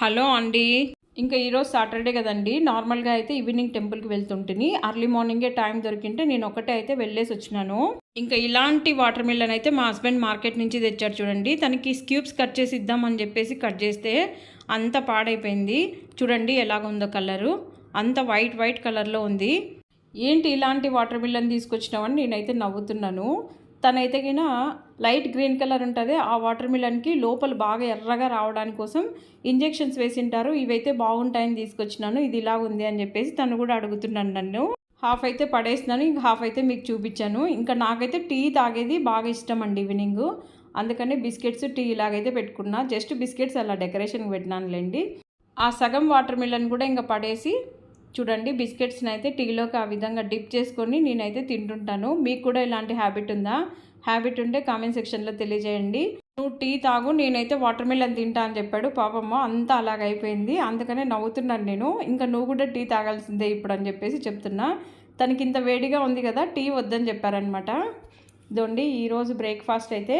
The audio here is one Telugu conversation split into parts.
హలో అండి. ఇంకా ఈరోజు సాటర్డే కదండి. నార్మల్గా అయితే ఈవినింగ్ టెంపుల్కి వెళ్తుంటుంది అర్లీ మార్నింగే టైం దొరికింటే నేను ఒకటే అయితే వెళ్ళేసి వచ్చినాను. ఇంకా ఇలాంటి వాటర్ మిల్లన్ అయితే మా హస్బెండ్ మార్కెట్ నుంచి తెచ్చారు చూడండి. తనకి స్క్యూబ్స్ కట్ చేసి ఇద్దామని చెప్పేసి కట్ చేస్తే అంత పాడైపోయింది. చూడండి ఎలాగుందో కలరు. అంత వైట్ వైట్ కలర్లో ఉంది. ఏంటి ఇలాంటి వాటర్ మిల్లన్ తీసుకొచ్చినామని నేనైతే నవ్వుతున్నాను. తనైతే గిన లైట్ గ్రీన్ కలర్ ఉంటుంది. ఆ వాటర్ మిలన్కి లోపల బాగా ఎర్రగా రావడానికి కోసం ఇంజెక్షన్స్ వేసింటారు. ఇవైతే బాగుంటాయని తీసుకొచ్చినాను. ఇది ఇలా ఉంది అని చెప్పేసి తను కూడా అడుగుతున్నాను నన్ను. హాఫ్ అయితే పడేసినాను ఇంక హాఫ్ అయితే మీకు చూపించాను. ఇంకా నాకైతే టీ తాగేది బాగా ఇష్టం అండి ఈవినింగ్. అందుకని బిస్కెట్స్ టీ ఇలాగైతే పెట్టుకున్నా. జస్ట్ బిస్కెట్స్ అలా డెకరేషన్కి పెట్టినానులేండి. ఆ సగం వాటర్ మిలన్ కూడా ఇంకా పడేసి చూడండి బిస్కెట్స్ని అయితే టీలోకి ఆ విధంగా డిప్ చేసుకొని నేనైతే తింటుంటాను. మీకు కూడా ఇలాంటి హ్యాబిట్ ఉందా? హ్యాబిట్ ఉంటే కామెంట్ సెక్షన్లో తెలియజేయండి. నువ్వు టీ తాగు నేనైతే వాటర్ మిలన్ తింటా అని చెప్పాడు పాపమ్మ. అంతా అలాగైపోయింది అందుకనే నవ్వుతున్నాను నేను. ఇంకా నువ్వు కూడా టీ తాగాల్సిందే ఇప్పుడు అని చెప్పేసి చెప్తున్నా. తనకి ఇంత వేడిగా ఉంది కదా టీ వద్దని చెప్పారనమాట ఇదండి ఈరోజు బ్రేక్ఫాస్ట్ అయితే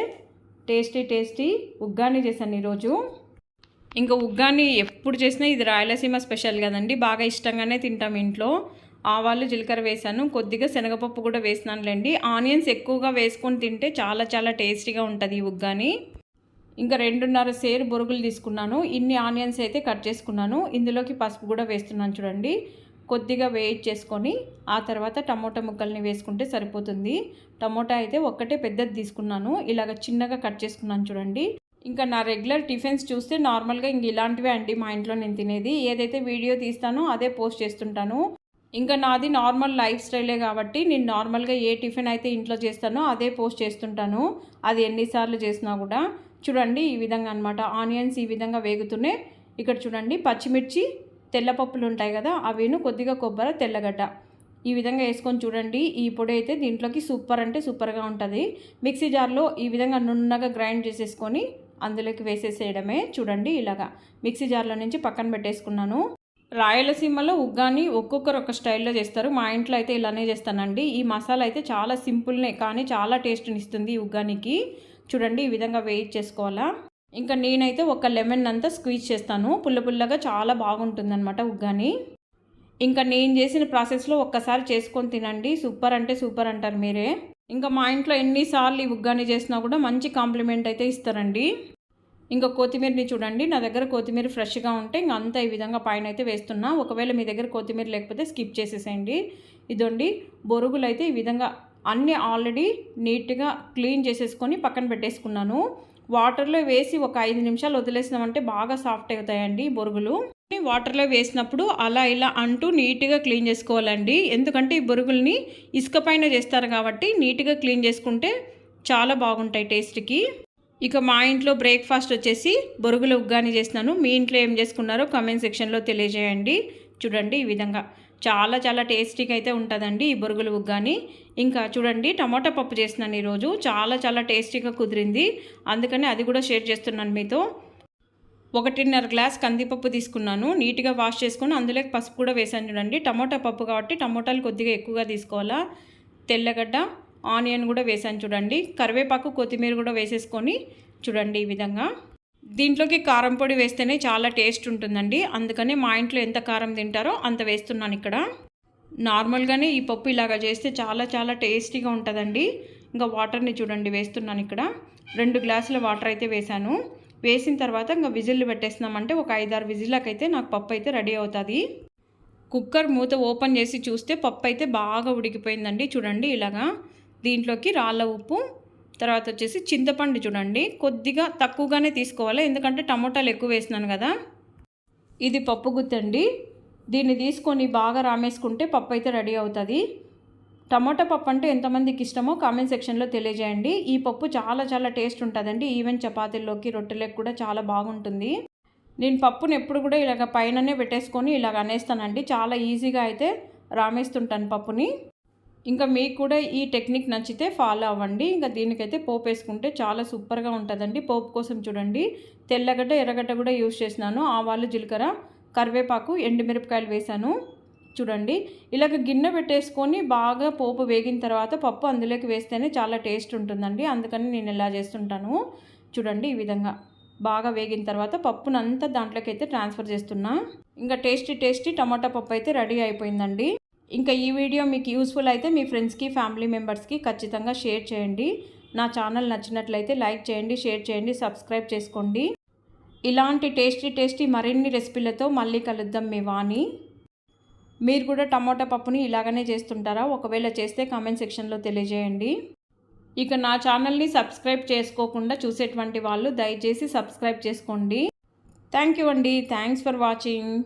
టేస్టీ టేస్టీ ఉగ్గాని చేశాను ఈరోజు. ఇంకా ఉగ్గాని ఎప్పుడు చేసినా ఇది రాయలసీమ స్పెషల్ కదండి. బాగా ఇష్టంగానే తింటాం ఇంట్లో. ఆవాలు జీలకర్ర వేసాను. కొద్దిగా శనగపప్పు కూడా వేసినానులేండి. ఆనియన్స్ ఎక్కువగా వేసుకొని తింటే చాలా చాలా టేస్టీగా ఉంటుంది ఈ ఉగ్గాని. ఇంకా రెండున్నర సేరు బొరుగులు తీసుకున్నాను. ఇన్ని ఆనియన్స్ అయితే కట్ చేసుకున్నాను. ఇందులోకి పసుపు కూడా వేస్తున్నాను చూడండి. కొద్దిగా వేయించేసుకొని ఆ తర్వాత టమోటా ముక్కల్ని వేసుకుంటే సరిపోతుంది. టమోటా అయితే ఒక్కటే పెద్దది తీసుకున్నాను. ఇలాగ చిన్నగా కట్ చేసుకున్నాను చూడండి. ఇంకా నా రెగ్యులర్ టిఫిన్స్ చూస్తే నార్మల్గా ఇంక ఇలాంటివే అండి మా ఇంట్లో నేను తినేది. ఏదైతే వీడియో తీస్తానో అదే పోస్ట్ చేస్తుంటాను. ఇంకా నాది నార్మల్ లైఫ్ స్టైలే కాబట్టి నేను నార్మల్గా ఏ టిఫిన్ అయితే ఇంట్లో చేస్తానో అదే పోస్ట్ చేస్తుంటాను. అది ఎన్నిసార్లు చేసినా కూడా. చూడండి ఈ విధంగా అనమాట ఆనియన్స్ ఈ విధంగా వేగుతూనే ఇక్కడ చూడండి పచ్చిమిర్చి తెల్లపప్పులు ఉంటాయి కదా అవిను కొద్దిగా కొబ్బరి తెల్లగడ్డ. ఈ విధంగా వేసుకొని చూడండి. ఈ పొడి అయితే దీంట్లోకి సూపర్ అంటే సూపర్గా ఉంటుంది. మిక్సీ జార్లో ఈ విధంగా నున్నగా గ్రైండ్ చేసేసుకొని అందులోకి వేసేసేయడమే. చూడండి ఇలాగా. మిక్సీ జార్లో నుంచి పక్కన పెట్టేసుకున్నాను. రాయలసీమలో ఉగ్గాని ఒక్కొక్కరు ఒక స్టైల్లో చేస్తారు. మా ఇంట్లో అయితే ఇలానే చేస్తానండి. ఈ మసాలా అయితే చాలా సింపుల్నే కానీ చాలా టేస్ట్ని ఇస్తుంది ఈ ఉగ్గానికి. చూడండి ఈ విధంగా వెయిట్ చేసుకోవాలా. ఇంకా నేనైతే ఒక లెమన్ అంతా స్క్వీజ్ చేస్తాను. పుల్ల పుల్లగా చాలా బాగుంటుందన్నమాట ఉగ్గాని. ఇంకా నేను చేసిన ప్రాసెస్లో ఒక్కసారి చేసుకొని తినండి. సూపర్ అంటే సూపర్ అంటారు మీరే. ఇంకా మా ఇంట్లో ఎన్నిసార్లు ఈ ఉగ్గాని చేసినా కూడా మంచి కాంప్లిమెంట్ అయితే ఇస్తారండి. ఇంకా కొత్తిమీరని చూడండి. నా దగ్గర కొత్తిమీర ఫ్రెష్గా ఉంటే ఇంకా అంతా ఈ విధంగా పైన అయితే వేస్తున్నా. ఒకవేళ మీ దగ్గర కొత్తిమీర లేకపోతే స్కిప్ చేసేసేయండి. ఇదండి. బొరుగులు అయితే ఈ విధంగా అన్నీ ఆల్రెడీ నీట్గా క్లీన్ చేసేసుకొని పక్కన పెట్టేసుకున్నాను. వాటర్లో వేసి ఒక ఐదు నిమిషాలు వదిలేసినామంటే బాగా సాఫ్ట్ అవుతాయండి బొరుగులు. వాటర్లో వేసినప్పుడు అలా ఇలా అంటూ నీట్గా క్లీన్ చేసుకోవాలండి. ఎందుకంటే ఈ బొరుగుల్ని ఇసుక పైన చేస్తారు కాబట్టి నీట్గా క్లీన్ చేసుకుంటే చాలా బాగుంటాయి టేస్ట్కి. ఇక మా ఇంట్లో బ్రేక్ఫాస్ట్ వచ్చేసి బొరుగుల ఉగ్గాని చేసినాను. మీ ఇంట్లో ఏం చేసుకున్నారో కమెంట్ సెక్షన్లో తెలియజేయండి. చూడండి ఈ విధంగా. చాలా చాలా టేస్టీగా అయితే ఉంటుందండి ఈ బొరుగుల ఉగ్గాని. ఇంకా చూడండి టమాటా పప్పు చేస్తున్నాను ఈరోజు. చాలా చాలా టేస్టీగా కుదిరింది. అందుకని అది కూడా షేర్ చేస్తున్నాను మీతో. ఒకటిన్నర గ్లాస్ కందిపప్పు తీసుకున్నాను. నీట్గా వాష్ చేసుకొని అందులోకి పసుపు కూడా వేసాను చూడండి. టమోటా పప్పు కాబట్టి టమోటాలు కొద్దిగా ఎక్కువగా తీసుకోవాలా. తెల్లగడ్డ ఆనియన్ కూడా వేసాను చూడండి. కరివేపాకు కొత్తిమీర కూడా వేసేసుకొని చూడండి ఈ విధంగా. దీంట్లోకి కారం పొడి వేస్తేనే చాలా టేస్ట్ ఉంటుందండి. అందుకనే మా ఇంట్లో ఎంత కారం తింటారో అంత వేస్తున్నాను ఇక్కడ. నార్మల్గానే ఈ పప్పు ఇలాగా చేస్తే చాలా చాలా టేస్టీగా ఉంటుందండి. ఇంకా వాటర్ని చూడండి వేస్తున్నాను ఇక్కడ. రెండు గ్లాసుల వాటర్ అయితే వేశాను. వేసిన తర్వాత ఇంకా విజిల్లు పెట్టేస్తున్నామంటే ఒక ఐదారు విజిల్లకైతే నాకు పప్పు అయితే రెడీ అవుతుంది. కుక్కర్ మూత ఓపెన్ చేసి చూస్తే పప్పు అయితే బాగా ఉడికిపోయిందండి. చూడండి ఇలాగా. దీంట్లోకి రాళ్ళ ఉప్పు తర్వాత వచ్చేసి చింతపండు చూడండి. కొద్దిగా తక్కువగానే తీసుకోవాలి. ఎందుకంటే టమోటాలు ఎక్కువ వేసినాను కదా. ఇది పప్పు గుత్తండి. దీన్ని తీసుకొని బాగా రామేసుకుంటే పప్పు అయితే రెడీ అవుతుంది. టమోటా పప్పు అంటే ఎంతమందికి ఇష్టమో కామెంట్ సెక్షన్లో తెలియజేయండి. ఈ పప్పు చాలా చాలా టేస్ట్ ఉంటుందండి. ఈవెన్ చపాతీల్లోకి రొట్టెలకు కూడా చాలా బాగుంటుంది. నేను పప్పును ఎప్పుడు కూడా ఇలాగ పైననే పెట్టేసుకొని ఇలాగ అనేస్తానండి. చాలా ఈజీగా అయితే రామేస్తుంటాను పప్పుని. ఇంకా మీకు కూడా ఈ టెక్నిక్ నచ్చితే ఫాలో అవ్వండి. ఇంకా దీనికైతే పోపు వేసుకుంటే చాలా సూపర్గా ఉంటుందండి. పోపు కోసం చూడండి. తెల్లగడ్డ ఎర్రగడ్డ కూడా యూస్ చేసినాను. ఆవాలు జీలకర్ర కరివేపాకు ఎండుమిరపకాయలు వేసాను చూడండి. ఇలాగ గిన్నె పెట్టేసుకొని బాగా పోపు వేగిన తర్వాత పప్పు అందులోకి వేస్తేనే చాలా టేస్ట్ ఉంటుందండి. అందుకని నేను ఇలా చేస్తుంటాను. చూడండి ఈ విధంగా బాగా వేగిన తర్వాత పప్పునంతా దాంట్లోకి అయితే ట్రాన్స్ఫర్ చేస్తున్నా. ఇంకా టేస్టీ టేస్టీ టమాటా పప్పు అయితే రెడీ అయిపోయిందండి. ఇంకా ఈ వీడియో మీకు యూస్ఫుల్ అయితే మీ ఫ్రెండ్స్కి ఫ్యామిలీ మెంబర్స్కి ఖచ్చితంగా షేర్ చేయండి. నా ఛానల్ నచ్చినట్లయితే లైక్ చేయండి షేర్ చేయండి సబ్స్క్రైబ్ చేసుకోండి. ఇలాంటి టేస్టీ టేస్టీ మరిన్ని రెసిపీలతో మళ్ళీ కలుద్దాం మీ వాణి. మీరు కూడా టమాటా పప్పుని ఇలాగనే చేస్తుంటారా? ఒకవేళ చేస్తే కామెంట్ సెక్షన్లో తెలియజేయండి. ఇక నా ఛానల్ని సబ్స్క్రైబ్ చేసుకోకుండా చూసేటువంటి వాళ్ళు దయచేసి సబ్స్క్రైబ్ చేసుకోండి. థ్యాంక్ యూ అండి. Thanks for watching